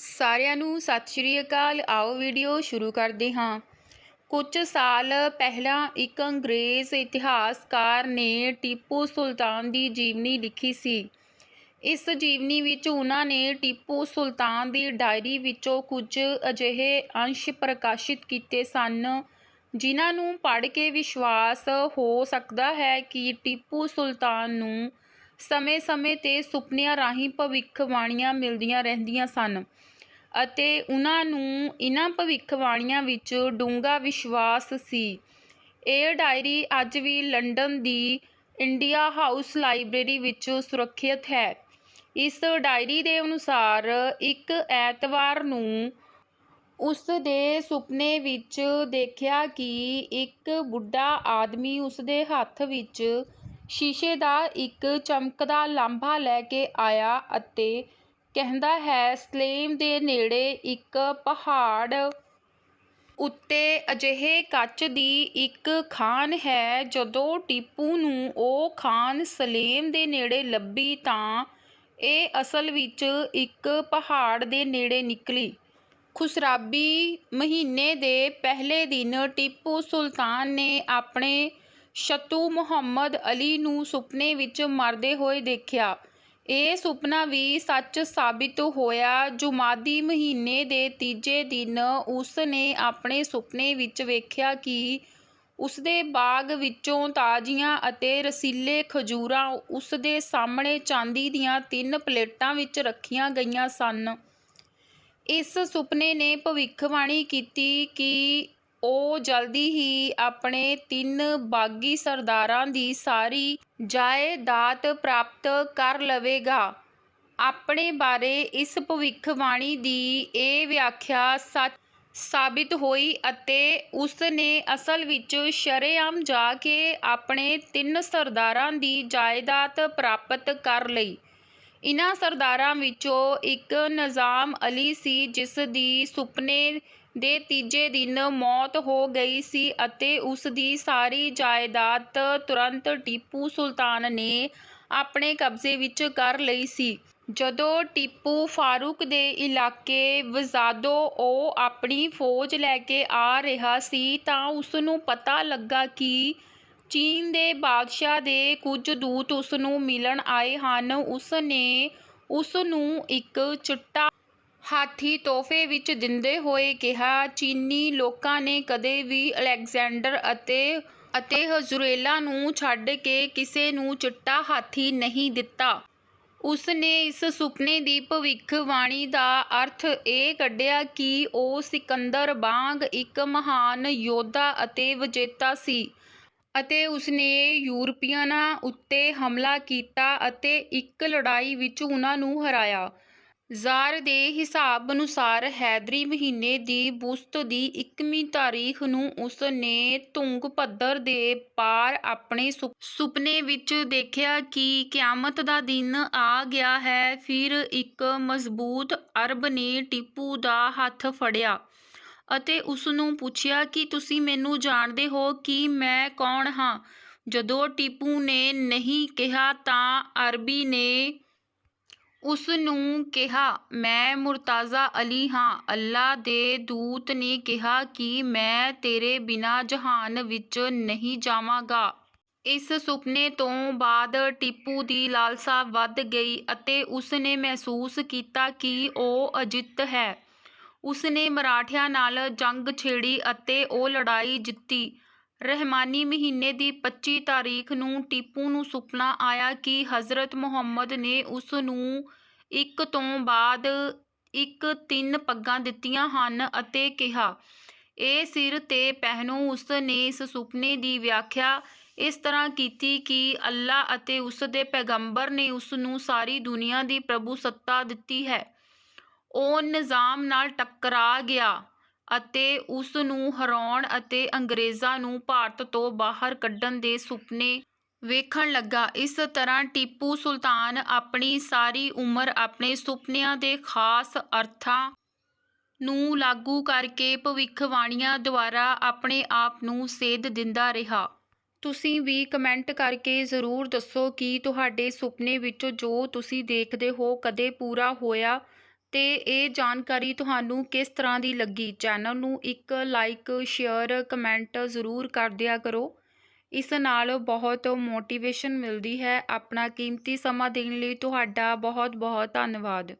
ਸਾਰਿਆਂ ਨੂੰ ਸਤਿ ਸ਼੍ਰੀ ਅਕਾਲ। ਆਓ ਵੀਡੀਓ ਸ਼ੁਰੂ ਕਰਦੇ ਹਾਂ। ਕੁਝ ਸਾਲ ਪਹਿਲਾਂ ਇੱਕ ਅੰਗਰੇਜ਼ ਇਤਿਹਾਸਕਾਰ ਨੇ ਟੀਪੂ ਸੁਲਤਾਨ ਦੀ ਜੀਵਨੀ ਲਿਖੀ ਸੀ। ਇਸ ਜੀਵਨੀ ਵਿੱਚ ਉਹਨਾਂ ਨੇ ਟੀਪੂ ਸੁਲਤਾਨ ਦੀ ਡਾਇਰੀ ਵਿੱਚੋਂ ਕੁਝ ਅਜਿਹੇ ਅੰਸ਼ ਪ੍ਰਕਾਸ਼ਿਤ ਕੀਤੇ ਸਨ, ਜਿਨ੍ਹਾਂ ਨੂੰ ਪੜ੍ਹ ਕੇ ਵਿਸ਼ਵਾਸ ਹੋ ਸਕਦਾ ਹੈ ਕਿ ਟੀਪੂ ਸੁਲਤਾਨ ਨੂੰ ਸਮੇਂ-ਸਮੇਂ 'ਤੇ ਸੁਪਨਿਆਂ ਰਾਹੀਂ ਭਵਿੱਖਬਾਣੀਆਂ ਮਿਲਦੀਆਂ ਰਹਿੰਦੀਆਂ ਸਨ ਅਤੇ ਉਹਨਾਂ ਨੂੰ ਇਨ੍ਹਾਂ ਭਵਿੱਖਬਾਣੀਆਂ ਵਿੱਚ ਡੂੰਘਾ ਵਿਸ਼ਵਾਸ ਸੀ। ਇਹ ਡਾਇਰੀ ਅੱਜ ਵੀ ਲੰਡਨ ਦੀ ਇੰਡੀਆ ਹਾਊਸ ਲਾਇਬ੍ਰੇਰੀ ਵਿੱਚ ਸੁਰੱਖਿਅਤ ਹੈ। ਇਸ ਡਾਇਰੀ ਦੇ ਅਨੁਸਾਰ ਇੱਕ ਐਤਵਾਰ ਨੂੰ ਉਸ ਦੇ ਸੁਪਨੇ ਵਿੱਚ ਦੇਖਿਆ ਕਿ ਇੱਕ ਬੁੱਢਾ ਆਦਮੀ ਉਸਦੇ ਹੱਥ ਵਿੱਚ ਸ਼ੀਸ਼ੇ ਦਾ ਇੱਕ ਚਮਕਦਾ ਲਾਂਭਾ ਲੈ ਕੇ ਆਇਆ ਅਤੇ ਕਹਿੰਦਾ ਹੈ, ਸਲੇਮ ਦੇ ਨੇੜੇ ਇੱਕ ਪਹਾੜ ਉੱਤੇ ਅਜਿਹੇ ਕੱਚ ਦੀ ਇੱਕ ਖਾਣ ਹੈ। ਜਦੋਂ ਟੀਪੂ ਨੂੰ ਉਹ ਖਾਨ ਸਲੇਮ ਦੇ ਨੇੜੇ ਲੱਭੀ ਤਾਂ ਇਹ ਅਸਲ ਵਿੱਚ ਇੱਕ ਪਹਾੜ ਦੇ ਨੇੜੇ ਨਿਕਲੀ। ਖੁਸਰਾਬੀ ਮਹੀਨੇ ਦੇ ਪਹਿਲੇ ਦਿਨ ਟੀਪੂ ਸੁਲਤਾਨ ਨੇ ਆਪਣੇ ਸ਼ਤਰੂ ਮੁਹੰਮਦ ਅਲੀ ਨੂੰ ਸੁਪਨੇ ਵਿੱਚ ਮਰਦੇ ਹੋਏ ਦੇਖਿਆ। ਇਹ ਸੁਪਨਾ ਵੀ ਸੱਚ ਸਾਬਿਤ ਹੋਇਆ। ਜੁਮਾਦੀ ਮਹੀਨੇ ਦੇ ਤੀਜੇ ਦਿਨ ਉਸ ਨੇ ਆਪਣੇ ਸੁਪਨੇ ਵਿੱਚ ਵੇਖਿਆ ਕਿ ਉਸਦੇ ਬਾਗ ਵਿੱਚੋਂ ਤਾਜ਼ੀਆਂ ਅਤੇ ਰਸੀਲੇ ਖਜੂਰਾਂ ਉਸਦੇ ਸਾਹਮਣੇ ਚਾਂਦੀ ਦੀਆਂ ਤਿੰਨ ਪਲੇਟਾਂ ਵਿੱਚ ਰੱਖੀਆਂ ਗਈਆਂ ਸਨ। ਇਸ ਸੁਪਨੇ ਨੇ ਭਵਿੱਖਬਾਣੀ ਕੀਤੀ ਕਿ ਉਹ ਜਲਦੀ ਹੀ ਆਪਣੇ ਤਿੰਨ ਬਾਗੀ ਸਰਦਾਰਾਂ ਦੀ ਸਾਰੀ ਜਾਇਦਾਦ ਪ੍ਰਾਪਤ ਕਰ ਲਵੇਗਾ। ਆਪਣੇ ਬਾਰੇ ਇਸ ਭਵਿੱਖਬਾਣੀ ਦੀ ਇਹ ਵਿਆਖਿਆ ਸੱਚ ਸਾਬਿਤ ਹੋਈ ਅਤੇ ਉਸ ਨੇ ਅਸਲ ਵਿੱਚ ਸ਼ਰੇਆਮ ਜਾ ਕੇ ਆਪਣੇ ਤਿੰਨ ਸਰਦਾਰਾਂ ਦੀ ਜਾਇਦਾਦ ਪ੍ਰਾਪਤ ਕਰ ਲਈ। ਇਨ੍ਹਾਂ ਸਰਦਾਰਾਂ ਵਿੱਚੋਂ ਇੱਕ ਨਜ਼ਾਮ ਅਲੀ ਸੀ, ਜਿਸ ਦੀ ਸੁਪਨੇ ਦੇ ਤੀਜੇ ਦਿਨ ਮੌਤ ਹੋ ਗਈ ਸੀ ਅਤੇ ਉਸ ਦੀ ਸਾਰੀ ਜਾਇਦਾਦ ਤੁਰੰਤ ਟੀਪੂ ਸੁਲਤਾਨ ਨੇ ਆਪਣੇ ਕਬਜ਼ੇ ਵਿੱਚ ਕਰ ਲਈ ਸੀ। ਜਦੋਂ ਟੀਪੂ ਫਾਰੂਕ ਦੇ ਇਲਾਕੇ ਵਜ਼ਾਦੋ ਉਹ ਆਪਣੀ ਫੌਜ ਲੈ ਕੇ ਆ ਰਿਹਾ ਸੀ ਤਾਂ ਉਸ ਨੂੰ ਪਤਾ ਲੱਗਾ ਕਿ ਚੀਨ ਦੇ ਬਾਦਸ਼ਾਹ ਦੇ ਕੁਝ ਦੂਤ ਉਸ ਨੂੰ ਮਿਲਣ ਆਏ ਹਨ। ਉਸ ਨੇ ਉਸ ਨੂੰ ਇੱਕ ਚਿੱਟਾ ਹਾਥੀ ਤੋਹਫੇ ਵਿੱਚ ਦਿੰਦੇ ਹੋਏ ਕਿਹਾ, ਚੀਨੀ ਲੋਕਾਂ ਨੇ ਕਦੇ ਵੀ ਅਲੈਗਜ਼ੈਂਡਰ ਅਤੇ ਅਤੇ ਹਜ਼ਰੇਲਾ ਨੂੰ ਛੱਡ ਕੇ ਕਿਸੇ ਨੂੰ ਚਿੱਟਾ ਹਾਥੀ ਨਹੀਂ ਦਿੱਤਾ। ਉਸ ਨੇ ਇਸ ਸੁਪਨੇ ਦੀ ਭਵਿੱਖਬਾਣੀ ਦਾ ਅਰਥ ਇਹ ਕੱਢਿਆ ਕਿ ਉਹ ਸਿਕੰਦਰ ਵਾਂਗ ਇੱਕ ਮਹਾਨ ਯੋਧਾ ਅਤੇ ਵਿਜੇਤਾ ਸੀ। ਅਤੇ ਉਸਨੇ ਯੂਰਪੀਅਨਾਂ ਉੱਤੇ ਹਮਲਾ ਕੀਤਾ ਅਤੇ ਇੱਕ ਲੜਾਈ ਵਿੱਚ ਉਹਨਾਂ ਨੂੰ ਹਰਾਇਆ। ਜ਼ਾਰ ਦੇ ਹਿਸਾਬ ਅਨੁਸਾਰ ਹੈਦਰੀ ਮਹੀਨੇ ਦੀ ਬੁਸਤ ਦੀ 21ਵੀਂ ਤਾਰੀਖ ਨੂੰ ਉਸ ਨੇ ਤੁੰਗਭਦਰ ਦੇ ਪਾਰ ਆਪਣੇ ਸੁਪਨੇ ਵਿੱਚ ਦੇਖਿਆ ਕਿ ਕਿਆਮਤ ਦਾ ਦਿਨ ਆ ਗਿਆ ਹੈ, ਫਿਰ ਇੱਕ ਮਜ਼ਬੂਤ ਅਰਬ ਨੇ ਟੀਪੂ ਦਾ ਹੱਥ ਫੜਿਆ। ਅਤੇ ਉਸ ਨੂੰ ਪੁੱਛਿਆ ਕਿ ਤੁਸੀਂ ਮੈਨੂੰ ਜਾਣਦੇ ਹੋ ਕਿ ਮੈਂ ਕੌਣ ਹਾਂ। ਜਦੋਂ ਟੀਪੂ ਨੇ ਨਹੀਂ ਕਿਹਾ ਤਾਂ ਅਰਬੀ ਨੇ ਉਸ ਨੂੰ ਕਿਹਾ, ਮੈਂ ਮੁਰਤਾਜ਼ਾ ਅਲੀ ਹਾਂ। ਅੱਲਾ ਦੇ ਦੂਤ ਨੇ ਕਿਹਾ ਕਿ ਮੈਂ ਤੇਰੇ ਬਿਨਾਂ ਜਹਾਨ ਵਿੱਚ ਨਹੀਂ ਜਾਵਾਂਗਾ। ਇਸ ਸੁਪਨੇ ਤੋਂ ਬਾਅਦ ਟੀਪੂ ਦੀ ਲਾਲਸਾ ਵੱਧ ਗਈ ਅਤੇ ਉਸ ਨੇ ਮਹਿਸੂਸ ਕੀਤਾ ਕਿ ਉਹ ਅਜਿੱਤ ਹੈ। ਉਸ ਨੇ ਮਰਾਠਿਆਂ ਨਾਲ ਜੰਗ ਛੇੜੀ ਅਤੇ ਉਹ ਲੜਾਈ ਜਿੱਤੀ। ਰਹਿਮਾਨੀ ਮਹੀਨੇ ਦੀ 25 ਤਾਰੀਖ ਨੂੰ ਟੀਪੂ ਨੂੰ ਸੁਪਨਾ ਆਇਆ ਕਿ ਹਜ਼ਰਤ ਮੁਹੰਮਦ ਨੇ ਉਸ ਨੂੰ ਇੱਕ ਤੋਂ ਬਾਅਦ ਇੱਕ ਤਿੰਨ ਪੱਗਾਂ ਦਿੱਤੀਆਂ ਹਨ ਅਤੇ ਕਿਹਾ, ਇਹ ਸਿਰ ਤੇ ਪਹਿਨੋ। ਉਸ ਨੇ ਇਸ ਸੁਪਨੇ ਦੀ ਵਿਆਖਿਆ ਇਸ ਤਰ੍ਹਾਂ ਕੀਤੀ ਕਿ ਅੱਲਾ ਅਤੇ ਉਸ ਦੇ ਪੈਗੰਬਰ ਨੇ ਉਸ ਨੂੰ ਸਾਰੀ ਦੁਨੀਆ ਦੀ ਪ੍ਰਭੂ ਸੱਤਾ ਦਿੱਤੀ ਹੈ। ਉਹ ਨਿਜ਼ਾਮ ਨਾਲ ਟਕਰਾ ਗਿਆ ਅਤੇ ਉਸ ਨੂੰ ਹਰਾਉਣ ਅਤੇ ਅੰਗਰੇਜ਼ਾਂ ਨੂੰ ਭਾਰਤ ਤੋਂ ਬਾਹਰ ਕੱਢਣ ਦੇ ਸੁਪਨੇ ਵੇਖਣ ਲੱਗਾ। ਇਸ ਤਰ੍ਹਾਂ ਟੀਪੂ ਸੁਲਤਾਨ ਆਪਣੀ ਸਾਰੀ ਉਮਰ ਆਪਣੇ ਸੁਪਨਿਆਂ ਦੇ ਖਾਸ ਅਰਥਾਂ ਨੂੰ ਲਾਗੂ ਕਰਕੇ ਭਵਿੱਖਬਾਣੀਆਂ ਦੁਆਰਾ ਆਪਣੇ ਆਪ ਨੂੰ ਸੇਧ ਦਿੰਦਾ ਰਿਹਾ। ਤੁਸੀਂ ਵੀ ਕਮੈਂਟ ਕਰਕੇ ਜ਼ਰੂਰ ਦੱਸੋ ਕਿ ਤੁਹਾਡੇ ਸੁਪਨੇ ਵਿੱਚ ਜੋ ਤੁਸੀਂ ਦੇਖਦੇ ਹੋ ਕਦੇ ਪੂਰਾ ਹੋਇਆ ਤੇ ਇਹ ਜਾਣਕਾਰੀ ਤੁਹਾਨੂੰ ਕਿਸ ਤਰ੍ਹਾਂ ਦੀ ਲੱਗੀ? ਚੈਨਲ ਨੂੰ ਇੱਕ ਲਾਈਕ ਸ਼ੇਅਰ ਕਮੈਂਟ ਜ਼ਰੂਰ ਕਰ ਦਿਆ ਕਰੋ। ਇਸ ਨਾਲ ਬਹੁਤ ਮੋਟੀਵੇਸ਼ਨ ਮਿਲਦੀ ਹੈ। ਆਪਣਾ ਕੀਮਤੀ ਸਮਾਂ ਦੇਣ ਲਈ ਤੁਹਾਡਾ ਬਹੁਤ ਬਹੁਤ ਧੰਨਵਾਦ।